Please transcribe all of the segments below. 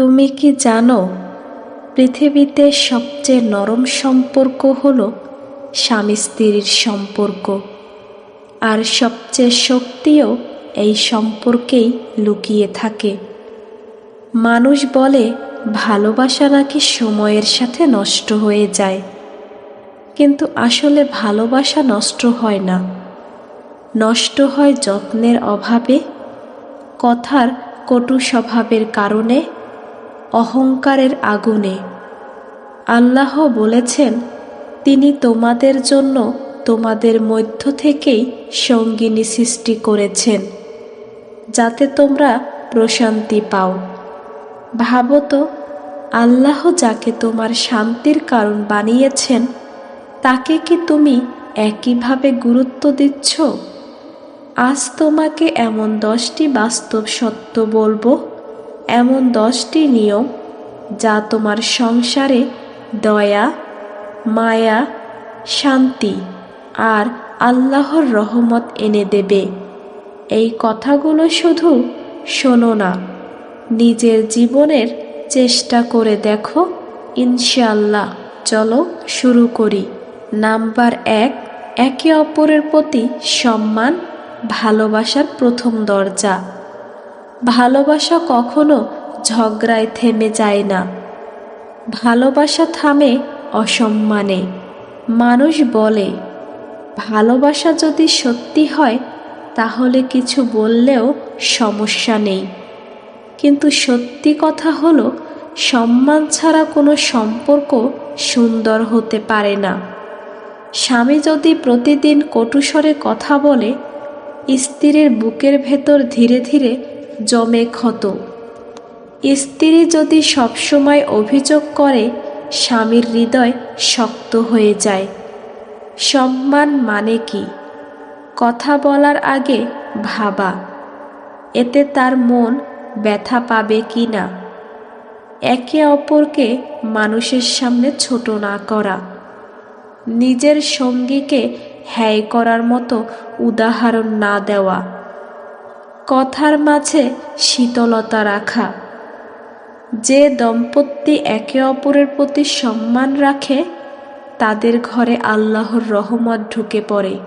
তুমি কি জানো, পৃথিবীতে সবচেয়ে নরম সম্পর্ক হল স্বামী স্ত্রীর সম্পর্ক। আর সবচেয়ে শক্তিও এই সম্পর্কেই লুকিয়ে থাকে। মানুষ বলে, ভালোবাসা নাকি সময়ের সাথে নষ্ট হয়ে যায়। কিন্তু আসলে ভালোবাসা নষ্ট হয় না। নষ্ট হয় যত্নের অভাবে, কথার কটু স্বভাবের কারণে অহংকারের আগুনে। আল্লাহ বলেছেন, তিনি তোমাদের জন্য তোমাদের মধ্য থেকেই সঙ্গিনী সৃষ্টি করেছেন, যাতে তোমরা প্রশান্তি পাও। ভাবো তো, আল্লাহ যাকে তোমার শান্তির কারণ বানিয়েছেন, তাকে কি তুমি একইভাবে গুরুত্ব দিচ্ছ? আজ তোমাকে এমন দশটি বাস্তব সত্য বলব এমন দশটি নিয়ম যা তোমার সংসারে দয়া, মায়া, শান্তি আর আল্লাহর রহমত এনে দেবে। এই কথাগুলো শুধু শোনো না, নিজের জীবনের চেষ্টা করে দেখো। ইনশাল্লাহ চলো শুরু করি। নাম্বার এক, একে অপরের প্রতি সম্মান, ভালোবাসার প্রথম দরজা। ভালোবাসা কখনো ঝগড়ায় থেমে যায় না। ভালোবাসা থামে অসম্মানে। মানুষ বলে, ভালোবাসা যদি সত্যি হয়, তাহলে কিছু বললেও সমস্যা নেই। কিন্তু সত্যি কথা হলো, সম্মান ছাড়া কোনো সম্পর্ক সুন্দর হতে পারে না। স্বামী যদি প্রতিদিন কটুস্বরে কথা বলে, স্ত্রীর বুকের ভেতর ধীরে ধীরে জমে ক্ষত। স্ত্রী যদি সবসময় অভিযোগ করে, স্বামীর হৃদয় শক্ত হয়ে যায়। সম্মান মানে কি? কথা বলার আগে ভাবা। এতে তার মন ব্যথা পাবে কি না? একে অপরকে মানুষের সামনে ছোট না করা। নিজের সঙ্গীকে হ্যায় করার মতো উদাহরণ না দেওয়া। কথার মাঝে শীতলতা রাখা। যে দম্পতি একে অপরের প্রতি সম্মান রাখে, তাদের ঘরে আল্লাহর রহমত ঢুকে পড়ে।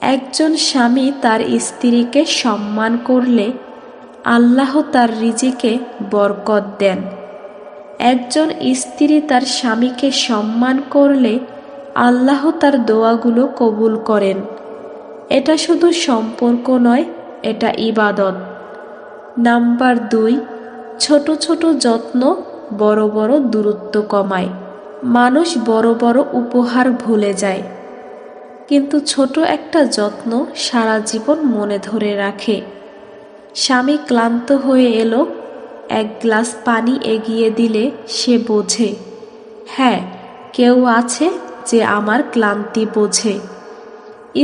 একজন স্বামী তার স্ত্রীকে সম্মান করলে আল্লাহ তার রিজিকে বরকত দেন। একজন স্ত্রী তার স্বামীকে সম্মান করলে আল্লাহ তার দোয়াগুলো কবুল করেন। এটা শুধু সম্পর্ক নয় এটা ইবাদত। নাম্বার দুই, ছোট ছোট যত্ন বড় বড় দূরত্ব কমায়। মানুষ বড় বড় উপহার ভুলে যায়। কিন্তু ছোট একটা যত্ন সারা জীবন মনে ধরে রাখে। স্বামী ক্লান্ত হয়ে এলো, এক গ্লাস পানি এগিয়ে দিলে সে বোঝে হ্যাঁ কেউ আছে যে আমার ক্লান্তি বোঝে।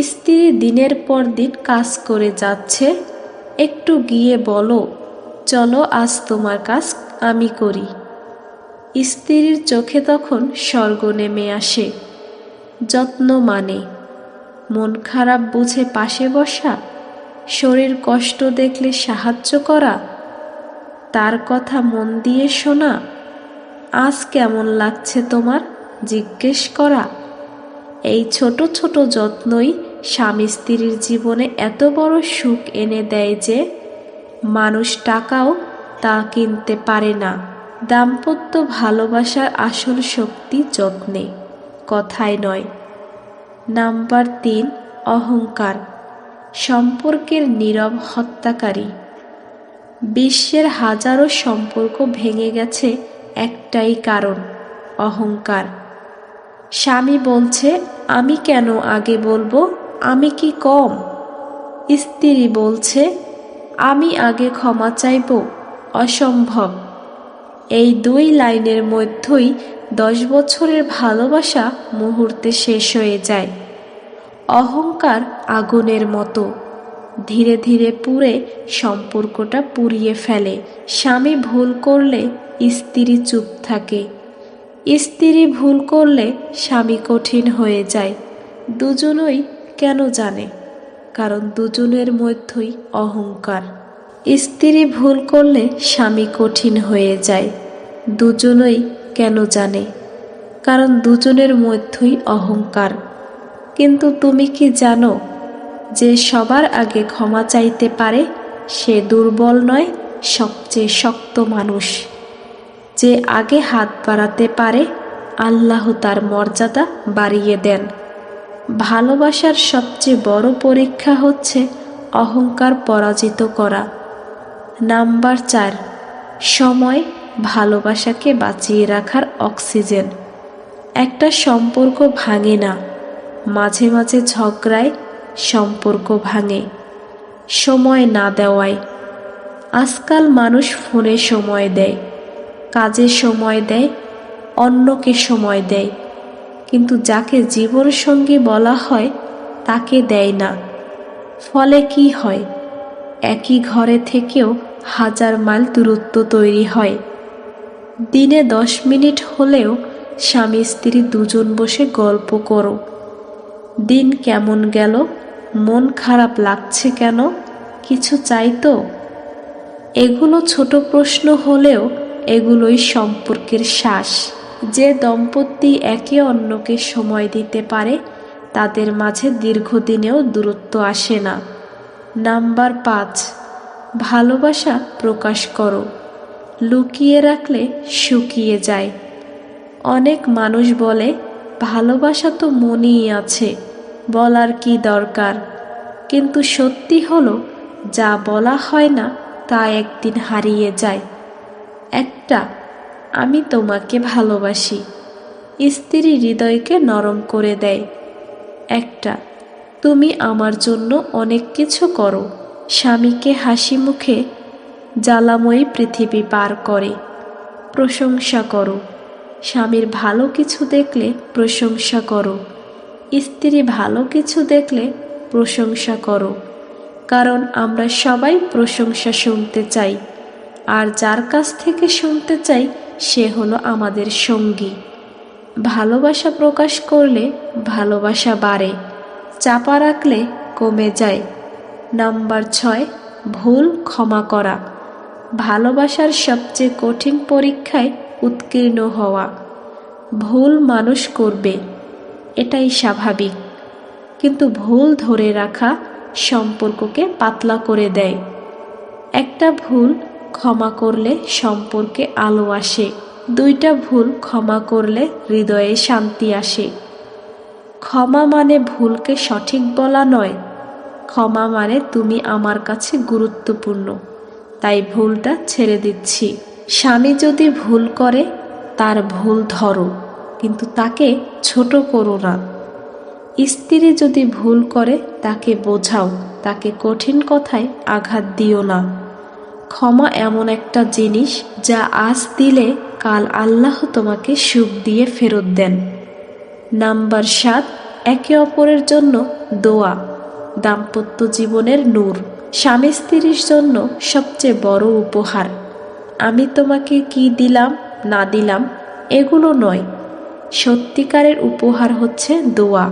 স্ত্রী দিনের পর দিন কাজ করে যাচ্ছে, একটু গিয়ে বলো, চলো আজ তোমার কাজ আমি করি। স্ত্রীর চোখে তখন স্বর্গ নেমে আসে, যত্ন মানে। মন খারাপ বুঝে পাশে বসা, শরীর কষ্ট দেখলে সাহায্য করা, তার কথা মন দিয়ে শোনা, আজ কেমন লাগছে তোমার? জিজ্ঞেস করা। এই ছোট ছোট যত্নই স্বামী স্ত্রীর জীবনে এত বড় সুখ এনে দেয় যে মানুষ টাকাও তা কিনতে পারে না। দাম্পত্য ভালোবাসার আসল শক্তি যত্নে। কথায় নয়। নাম্বার তিন, অহংকার। সম্পর্কের নীরব হত্যাকারী। বিশ্বের হাজারো সম্পর্ক ভেঙে গেছে একটাই কারণ, অহংকার। স্বামী বলছে আমি কেন আগে বলব, আমি কি কম? স্ত্রী বলছে, আমি আগে ক্ষমা চাইব, অসম্ভব। এই দুই লাইনের মধ্যেই দশ বছরের ভালোবাসা মুহূর্তে শেষ হয়ে যায়। অহংকার আগুনের মতো। ধীরে ধীরে পুড়ে সম্পর্কটা পুড়িয়ে ফেলে। স্বামী ভুল করলে স্ত্রী চুপ থাকে। স্ত্রী ভুল করলে স্বামী কঠিন হয়ে যায়। দুজনই কেন জানে? কারণ দুজনের মধ্যেই অহংকার। স্ত্রী ভুল করলে স্বামী কঠিন হয়ে যায়। দুজনই কেন জানে? কারণ দুজনের মধ্যেই অহংকার। কিন্তু তুমি কি জানো যে সবার আগে ক্ষমা চাইতে পারে সে দুর্বল নয়, সবচেয়ে শক্ত মানুষ? যে আগে হাত বাড়াতে পারে, আল্লাহ তার মর্যাদা বাড়িয়ে দেন। ভালোবাসার সবচেয়ে বড় পরীক্ষা হচ্ছে অহংকার পরাজিত করা। নাম্বার চার, সময় ভালোবাসাকে বাঁচিয়ে রাখার অক্সিজেন। একটা সম্পর্ক ভাঙে না, মাঝে মাঝে ঝগড়ায় সম্পর্ক ভাঙে। সময় না দেওয়ায়। আজকাল মানুষ ফোনে সময় দেয়। কাজে সময় দেয়, অন্যকে সময় দেয়। কিন্তু যাকে জীবন সঙ্গী বলা হয়, তাকে দেয় না। ফলে কি হয়? একই ঘরে থেকেও হাজার মাইল দূরত্ব তৈরি হয়। দিনে দশ মিনিট হলেও স্বামী স্ত্রী দুজন বসে গল্প করো। দিন কেমন গেল? মন খারাপ লাগছে কেন? কিছু চাই তো? এগুলো ছোট প্রশ্ন হলেও এগুলোই সম্পর্কের শ্বাস। যে দম্পতি একে অন্যকে সময় দিতে পারে, তাদের মাঝে দীর্ঘদিনেও দূরত্ব আসে না। নাম্বার পাঁচ, ভালোবাসা প্রকাশ করো। লুকিয়ে রাখলে শুকিয়ে যায়। অনেক মানুষ বলে, ভালোবাসা তো মনেই আছে, বলার কি দরকার? কিন্তু সত্যি হলো, যা বলা হয় না, তা একদিন হারিয়ে যায়। একটা। আমি তোমাকে ভালোবাসি। স্ত্রী হৃদয়কে নরম করে দেয়। একটা। তুমি আমার জন্য অনেক কিছু করো। স্বামীকে হাসি মুখে জ্বালাময়ী পৃথিবী পার করে। প্রশংসা করো। স্বামীর ভালো কিছু দেখলে প্রশংসা করো। স্ত্রী ভালো কিছু দেখলে প্রশংসা করো। কারণ আমরা সবাই প্রশংসা শুনতে চাই। আর যার কাছ থেকে শুনতে চাই, সে হলো আমাদের সঙ্গী। ভালোবাসা প্রকাশ করলে ভালোবাসা বাড়ে, চাপা রাখলে কমে যায়। নাম্বার ছয়, ভুল ক্ষমা করা। ভালোবাসার সবচেয়ে কঠিন পরীক্ষায় উৎকীর্ণ হওয়া। ভুল মানুষ করবে, এটাই স্বাভাবিক। কিন্তু ভুল ধরে রাখা সম্পর্ককে পাতলা করে দেয়। একটা ভুল ক্ষমা করলে সম্পর্কে আলো আসে। দুইটা ভুল ক্ষমা করলে হৃদয়ে শান্তি আসে। ক্ষমা মানে ভুলকে সঠিক বলা নয়। ক্ষমা মানে তুমি আমার কাছে গুরুত্বপূর্ণ। তাই ভুলটা ছেড়ে দিচ্ছি। স্বামী যদি ভুল করে, তার ভুল ধরো, কিন্তু তাকে ছোট করো না। স্ত্রী যদি ভুল করে, তাকে বোঝাও, তাকে কঠিন কথায় আঘাত দিও না। ক্ষমা এমন একটা জিনিস যা আজ দিলে কাল আল্লাহ তোমাকে সুখ দিয়ে ফেরত দেন। নাম্বার সাত, একে অপরের জন্য দোয়া। দাম্পত্য জীবনের নূর। স্বামী স্ত্রীর জন্য সবচেয়ে বড় উপহার। আমি তোমাকে কি দিলাম, না দিলাম, এগুলো নয়। সত্যিকারের উপহার হচ্ছে দোয়া।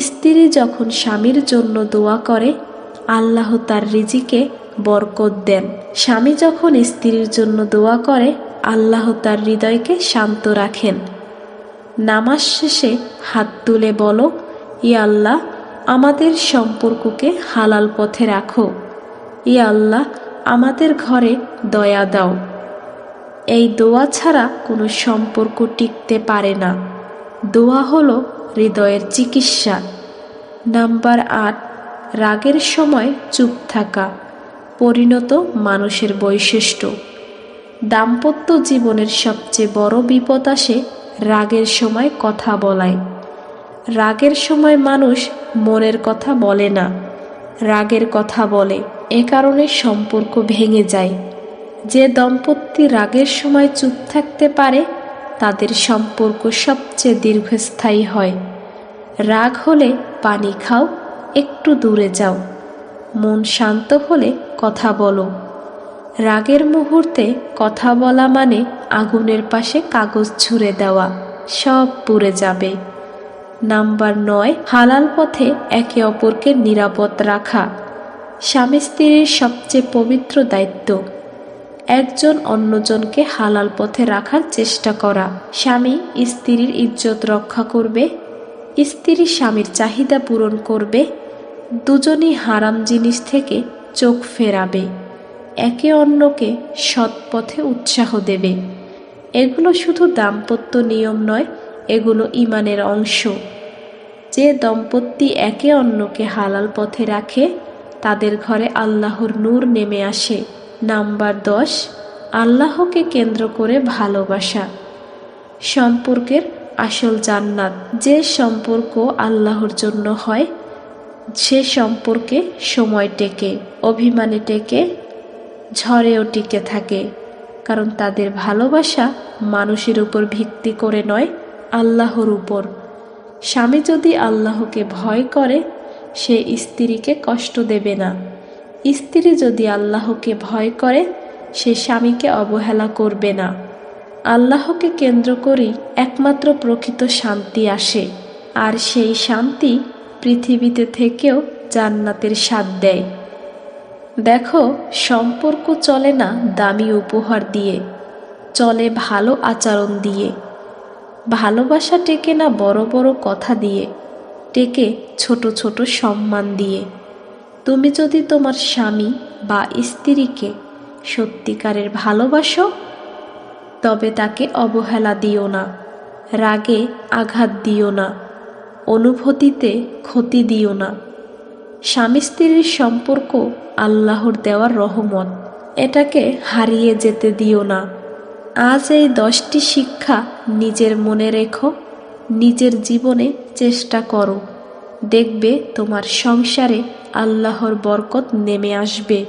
স্ত্রী যখন স্বামীর জন্য দোয়া করে, আল্লাহ তার রিজিকে বরকত দেন। স্বামী যখন স্ত্রীর জন্য দোয়া করে, আল্লাহ তার হৃদয়কে শান্ত রাখেন। নামাজ শেষে হাত তুলে বলো, ই আল্লাহ, আমাদের সম্পর্ককে হালাল পথে রাখো। ই আল্লাহ, আমাদের ঘরে দয়া দাও। এই দোয়া ছাড়া কোনো সম্পর্ক টিকতে পারে না। দোয়া হলো হৃদয়ের চিকিৎসা। নাম্বার আট, রাগের সময় চুপ থাকা। পরিণত মানুষের বৈশিষ্ট্য। দাম্পত্য জীবনের সবচেয়ে বড় বিপদ আসে রাগের সময় কথা বলায়। রাগের সময় মানুষ মনের কথা বলে না। রাগের কথা বলে, এ কারণে সম্পর্ক ভেঙে যায়। যে দম্পতি রাগের সময় চুপ থাকতে পারে, তাদের সম্পর্ক সবচেয়ে দীর্ঘস্থায়ী হয়। রাগ হলে পানি খাও, একটু দূরে যাও। মন শান্ত হলে কথা বলো। রাগের মুহূর্তে কথা বলা মানে আগুনের পাশে কাগজ ছুঁড়ে দেওয়া, সব পুড়ে যাবে। নাম্বার নয়, হালাল পথে একে অপরকে নিরাপদ রাখা। স্বামী স্ত্রীর সবচেয়ে পবিত্র দায়িত্ব, একজন অন্যজনকে হালাল পথে রাখার চেষ্টা করা। স্বামী স্ত্রীর ইজ্জত রক্ষা করবে, স্ত্রী স্বামীর চাহিদা পূরণ করবে। দুজনই হারাম জিনিস থেকে চোখ ফেরাবে। একে অন্যকে সৎ পথে উৎসাহ দেবে। এগুলো শুধু দাম্পত্য নিয়ম নয়, এগুলো ইমানের অংশ। যে দম্পতি একে অন্যকে হালাল পথে রাখে, তাদের ঘরে আল্লাহর নূর নেমে আসে। নাম্বার দশ, আল্লাহকে কেন্দ্র করে ভালোবাসা। সম্পর্কের আসল জান্নাত, যে সম্পর্ক আল্লাহর জন্য হয় সে সম্পর্কে সময় টেকে, অভিমানে টেকে, ঝড়েও টিকে থাকে। কারণ তাদের ভালোবাসা মানুষের উপর ভিত্তি করে নয়, আল্লাহর উপর। স্বামী যদি আল্লাহকে ভয় করে, সে স্ত্রীকে কষ্ট দেবে না। স্ত্রী যদি আল্লাহকে ভয় করে, সে স্বামীকে অবহেলা করবে না। আল্লাহকে কেন্দ্র করেই একমাত্র প্রকৃত শান্তি আসে। আর সেই শান্তি পৃথিবীতে থেকেও জান্নাতের স্বাদ দেয়। দেখো, সম্পর্ক চলে না দামি উপহার দিয়ে, চলে ভালো আচরণ দিয়ে। ভালোবাসা টেকে না বড় বড় কথা দিয়ে, টেকে ছোট ছোট সম্মান দিয়ে। তুমি যদি তোমার স্বামী বা স্ত্রীকে সত্যিকারের ভালোবাসো, তবে তাকে অবহেলা দিও না, রাগে আঘাত দিও না। অনুভূতিতে ক্ষতি দিও না। স্বামী স্ত্রীর সম্পর্ক আল্লাহর দেওয়ার রহমত। এটাকে হারিয়ে যেতে দিও না। আজ এই দশটি শিক্ষা নিজের মনে রেখো, নিজের জীবনে চেষ্টা করো। দেখবে তোমার সংসারে আল্লাহর বরকত নেমে আসবে।